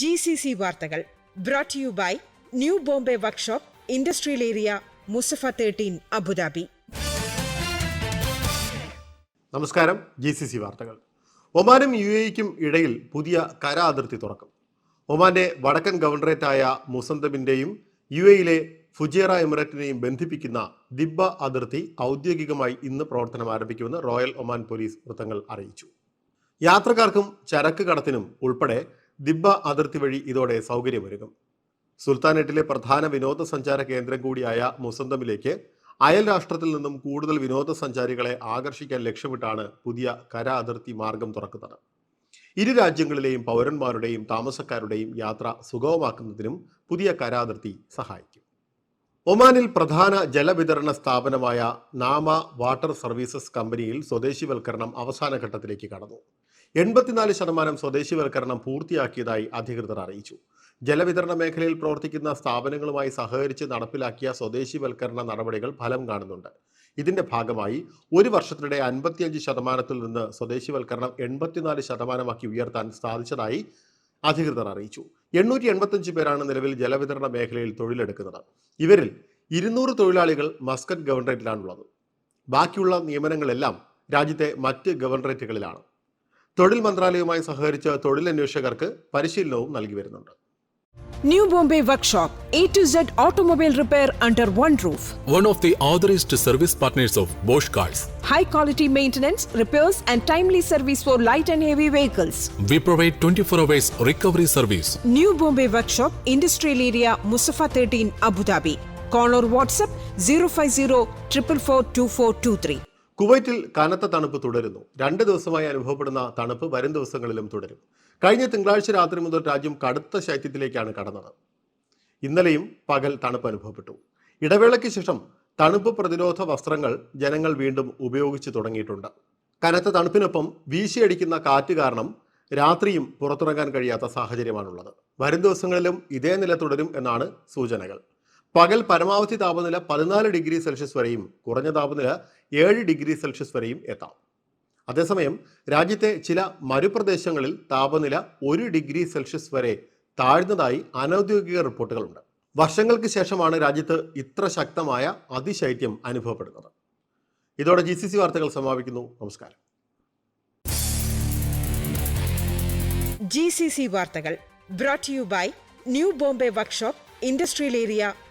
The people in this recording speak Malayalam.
ജി സി സി വാർത്തകൾ brought you by new Bombay workshop industrial area Musaffah thirteen Abu Dhabi നമസ്കാരം ജി സി സി വാർത്തകൾ. ഒമാനും യു എക്കും ഇടയിൽ പുതിയ കര അതിർത്തി തുറക്കും. ഒമാന്റെ വടക്കൻ ഗവർണറേറ്റായ മുസന്തബിന്റെയും യു എയിലെ ഫുജേറ എമിറേറ്റിനെയും ബന്ധിപ്പിക്കുന്ന ദിബ്ബ അതിർത്തി ഔദ്യോഗികമായി ഇന്ന് പ്രവർത്തനം ആരംഭിക്കുമെന്ന് റോയൽ ഒമാൻ പോലീസ് വൃത്തങ്ങൾ അറിയിച്ചു. യാത്രക്കാർക്കും ചരക്ക് കടത്തിനും ഉൾപ്പെടെ ദിബ്ബ അതിർത്തി വഴി ഇതോടെ സൗകര്യമൊരുങ്ങും. സുൽത്താനേറ്റിലെ പ്രധാന വിനോദസഞ്ചാര കേന്ദ്രം കൂടിയായ മുസന്തമിലേക്ക് അയൽ രാഷ്ട്രത്തിൽ നിന്നും കൂടുതൽ വിനോദസഞ്ചാരികളെ ആകർഷിക്കാൻ ലക്ഷ്യമിട്ടാണ് പുതിയ കര അതിർത്തി മാർഗം തുറക്കുന്നത്. ഇരു രാജ്യങ്ങളിലെയും പൗരന്മാരുടെയും താമസക്കാരുടെയും യാത്ര സുഗമമാക്കുന്നതിനും പുതിയ കര അതിർത്തി സഹായിക്കും. ഒമാനിൽ പ്രധാന ജലവിതരണ സ്ഥാപനമായ നാമ വാട്ടർ സർവീസസ് കമ്പനിയിൽ സ്വദേശിവൽക്കരണം അവസാന ഘട്ടത്തിലേക്ക് കടന്നു. എൺപത്തിനാല് ശതമാനം സ്വദേശിവൽക്കരണം പൂർത്തിയാക്കിയതായി അധികൃതർ അറിയിച്ചു. ജലവിതരണ മേഖലയിൽ പ്രവർത്തിക്കുന്ന സ്ഥാപനങ്ങളുമായി സഹകരിച്ച് നടപ്പിലാക്കിയ സ്വദേശിവൽക്കരണ നടപടികൾ ഫലം കാണുന്നുണ്ട്. ഇതിന്റെ ഭാഗമായി ഒരു വർഷത്തിനിടെ അൻപത്തിയഞ്ച് ശതമാനത്തിൽ നിന്ന് സ്വദേശിവൽക്കരണം എൺപത്തിനാല് ശതമാനമാക്കി ഉയർത്താൻ സാധിച്ചതായി അധികൃതർ അറിയിച്ചു. എണ്ണൂറ്റി എൺപത്തഞ്ച് പേരാണ് നിലവിൽ ജലവിതരണ മേഖലയിൽ തൊഴിലെടുക്കുന്നത്. ഇവരിൽ ഇരുന്നൂറ് തൊഴിലാളികൾ മസ്കറ്റ് ഗവർണറേറ്റിലാണുള്ളത്. ബാക്കിയുള്ള നിയമനങ്ങളെല്ലാം രാജ്യത്തെ മറ്റ് ഗവർണറേറ്റുകളിലാണ്. തൊഴിൽ മന്ത്രാലയവുമായി സഹകരിച്ച തൊഴിൽ അന്വേഷകർക്ക് പരിശീലനവും നൽകി വരുന്നുണ്ട്. New Bombay workshop A to Z automobile repair under one roof one of the authorised service partners of Bosch cars high quality maintenance repairs and timely service for light and heavy vehicles we provide twenty four hours recovery service new Bombay workshop industrial area Musaffah thirteen Abu Dhabi call or WhatsApp zero five zero triple four two four two three കുവൈറ്റിൽ കനത്ത തണുപ്പ് തുടരുന്നു. രണ്ട് ദിവസമായി അനുഭവപ്പെടുന്ന തണുപ്പ് വരും ദിവസങ്ങളിലും തുടരും. കഴിഞ്ഞ തിങ്കളാഴ്ച രാത്രി മുതൽ രാജ്യം കടുത്ത ശൈത്യത്തിലേക്കാണ് കടന്നത്. ഇന്നലെയും പകൽ തണുപ്പ് അനുഭവപ്പെട്ടു. ഇടവേളയ്ക്ക് ശേഷം തണുപ്പ് പ്രതിരോധ വസ്ത്രങ്ങൾ ജനങ്ങൾ വീണ്ടും ഉപയോഗിച്ചു തുടങ്ങിയിട്ടുണ്ട്. കനത്ത തണുപ്പിനൊപ്പം വീശിയടിക്കുന്ന കാറ്റ് കാരണം രാത്രിയും പുറത്തിറങ്ങാൻ കഴിയാത്ത സാഹചര്യമാണുള്ളത്. വരും ദിവസങ്ങളിലും ഇതേ നില തുടരും എന്നാണ് സൂചനകൾ. പകൽ പരമാവധി താപനില പതിനാല് ഡിഗ്രി സെൽഷ്യസ് വരെയും കുറഞ്ഞ താപനില ഏഴ് ഡിഗ്രി സെൽഷ്യസ് വരെയും എത്താം. അതേസമയം രാജ്യത്തെ ചില മരുപ്രദേശങ്ങളിൽ താപനില ഒരു ഡിഗ്രി സെൽഷ്യസ് വരെ താഴ്ന്നതായി അനൗദ്യോഗിക റിപ്പോർട്ടുകളുണ്ട്. വർഷങ്ങൾക്ക് ശേഷമാണ് രാജ്യത്ത് ഇത്ര ശക്തമായ അതിശൈത്യം അനുഭവപ്പെടുന്നത്. ഇതോടെ ജി സി സി വാർത്തകൾ സമാപിക്കുന്നു. നമസ്കാരം. ജി സി സി വാർത്തകൾ brought you by new Bombay workshop industrial area